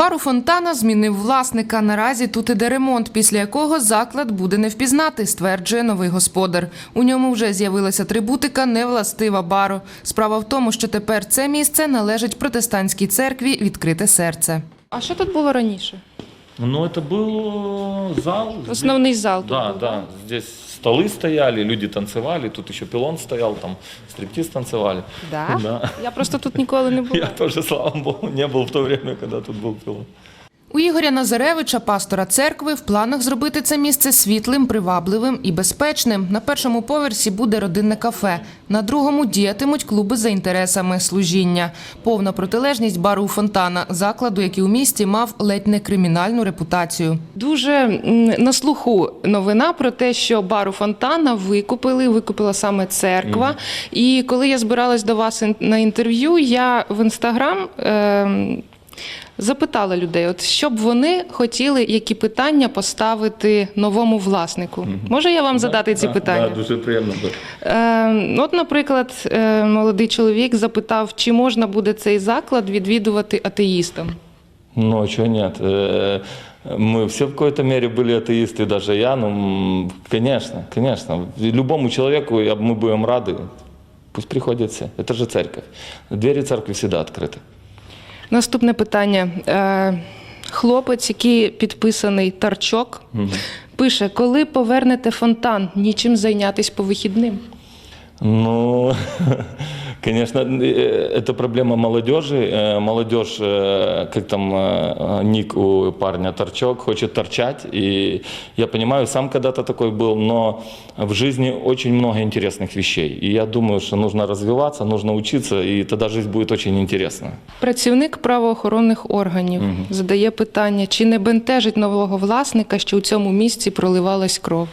Бар у фонтана змінив власника. Наразі тут іде ремонт, після якого заклад буде не впізнати, стверджує новий господар. У ньому вже з'явилася трибутика невластива бару. Справа в тому, що тепер це місце належить протестантській церкві відкрите серце. А що тут було раніше? Ну, это был зал. Основний зал тут Да, був, да. Здесь столы стояли, люди танцевали, тут еще пилон стоял, там стриптиз танцевали. Да? Да. Я просто тут ніколи не була. Я тоже, слава богу, не был в то время, когда тут был пилон. У Ігоря Назаревича, пастора церкви, в планах зробити це місце світлим, привабливим і безпечним. На першому поверсі буде родинне кафе, на другому діятимуть клуби за інтересами служіння. Повна протилежність бару фонтана, закладу, який у місті мав ледь не кримінальну репутацію. Дуже на слуху новина про те, що бару фонтана викупили, викупила саме церква. І коли я збиралась до вас на інтерв'ю, я в інстаграм. ем, Запитала людей, от що б вони хотіли, які питання поставити новому власнику. Може я вам задати ці Да, питання? Да, дуже приємно було. Е, от, наприклад, е, молодий чоловік запитав, чи можна буде цей заклад відвідувати атеїстам. Ну, а чего нет? Э, Мы все в какой-то мере были атеисты, даже я. Ну, м, конечно, конечно. Любому человеку я- мы будем рады. Пусть приходят все. Это же церковь. Двери церкви всегда открыты. Наступне питання. Е, хлопець, який підписаний Тарчок, пише: коли повернете фонтан, нічим зайнятися по вихідним. Ну, конечно, э, это проблема молодежи. Э, Молодежь, э, как там э, ник у парня торчок, хочет торчать. И я понимаю, сам когда-то такой был, но в жизни очень много интересных вещей. И я думаю, что нужно развиваться, нужно учиться, и тогда жизнь будет очень интересна. Працівник правоохоронних органів задає питання, чи не бентежить нового власника, що у цьому місці проливалась кров.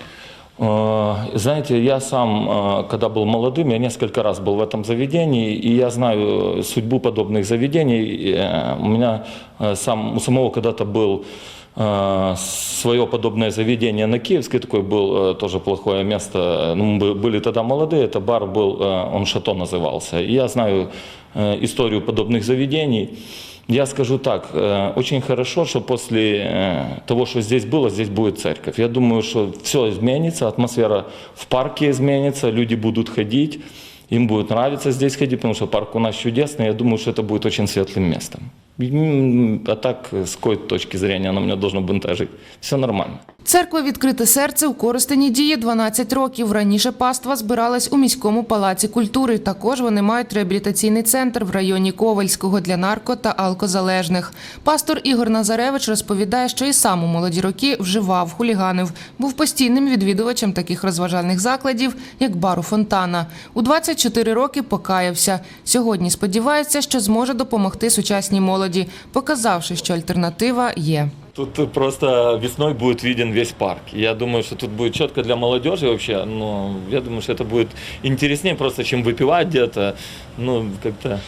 Э, Знаете, я сам, э, когда был молодым, я несколько раз был в этом заведении, и я знаю судьбу подобных заведений. Э, У меня э, сам, у самого когда-то был э, свое подобное заведение на Киевской, такое был э, тоже плохое место. Ну, мы бы- были тогда молодые, это бар был, э, он Шато назывался. И я знаю э, историю подобных заведений. Я скажу так, э, очень хорошо, что после э, того, что здесь было, здесь будет церковь. Я думаю, что все изменится, атмосфера в парке изменится, люди будут ходить, им будет нравиться здесь ходить, потому что парк у нас чудесный. Я думаю, что это будет очень светлым местом. М, А так, с какой точки зрения оно меня должно бентежить? Все нормально. Церква відкрите серце у Коростені діє 12 років. Раніше паства збиралась у міському палаці культури. Також вони мають реабілітаційний центр в районі Ковальського для нарко та алкозалежних. Пастор Ігор Назаревич розповідає, що і сам у молоді роки вживав, хуліганив, був постійним відвідувачем таких розважальних закладів, як бару Фонтана. У 24 роки покаявся. Сьогодні сподівається, що зможе допомогти сучасній молоді, показавши, що альтернатива є. Тут просто весной будет виден весь парк. Я думаю, что тут будет четко для молодежи вообще. Но я думаю, что это будет интереснее просто, чем выпивать где-то. Ну, как-то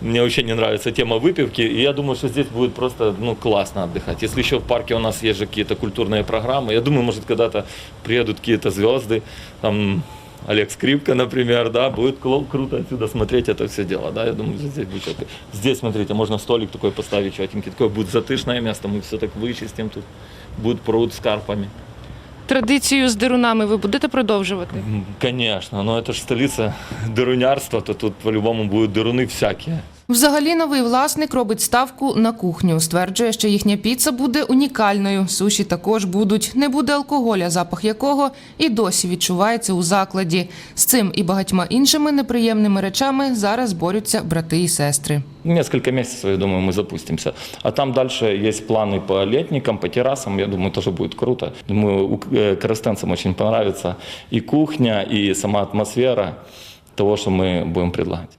мне вообще не нравится тема выпивки. И я думаю, что здесь будет просто ну, классно отдыхать. Если еще в парке у нас есть же какие-то культурные программы, я думаю, может, когда-то приедут какие-то звезды, там Олег Скрипка, например, да, будет кло- круто отсюда смотреть это все дело, да, я думаю, что здесь будет четко. Здесь, смотрите, можно столик такой поставить четенький, такое будет затышное место, мы все так вычистим тут, будет пруд с карпами. Традицію з дирунами ви будете продовжувати? М, Конечно, но это же столица дырунярства, то тут по-любому будут дыруны всякие. Взагалі новий власник робить ставку на кухню. Стверджує, що їхня піца буде унікальною. Суші також будуть. Не буде алкоголя, запах якого і досі відчувається у закладі. З цим і багатьма іншими неприємними речами зараз борються брати і сестри. Несколько месяцев, я думаю, мы запустимся. А там дальше есть планы по летникам, по террасам. Я думаю, тоже будет круто. Думаю, у- э, коростенцам очень понравится и кухня, и сама атмосфера того, что мы будем предлагать.